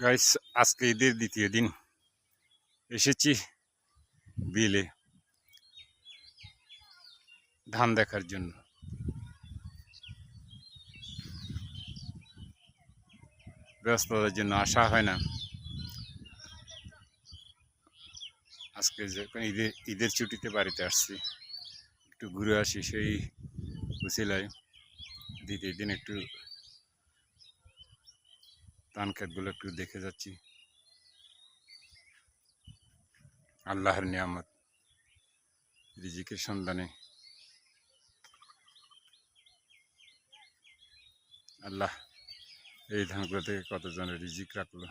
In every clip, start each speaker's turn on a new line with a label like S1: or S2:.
S1: Guys আজকে ঈদের দ্বিতীয় দিন। এসেছি বিলে ধান দেখার জন্য। ব্যস্ততার জন্য আসা হয় না। আজকে যখন ঈদের ঈদের ছুটিতে বাড়িতে আসছি। একটু ঘুরে আসি সেই উচিলায় দ্বিতীয় দিন একটু ধান একটু দেখে যাচ্ছি। আল্লাহর নিয়ামত, রিজিকের সন্ধানে। আল্লাহ এই ধানগুলো থেকে কতজনের রিজিক রাখল?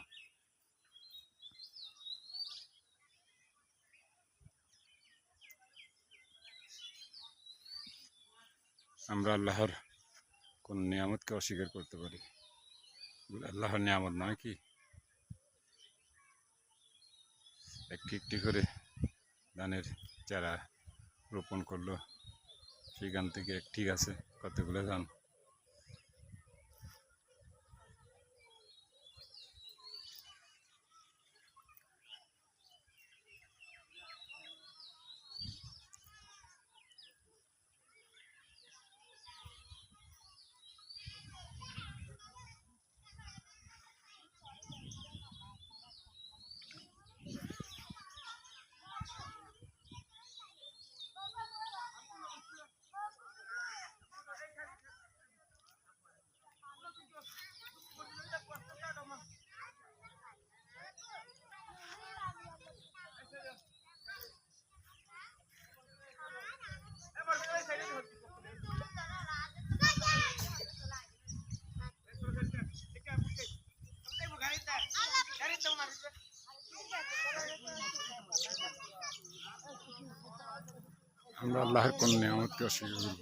S1: আমরা আল্লাহর কোন নিয়ামতকে অস্বীকার করতে পারি? আল্লাহর নিয়ামত নয় কি? একটি একটি করে ধানের চারা রোপণ করল। সেখান থেকে ঠিক আছে, কতগুলো ধান? আমরা আল্লাহর কোন নিয়ামতকে অস্বীকার করব।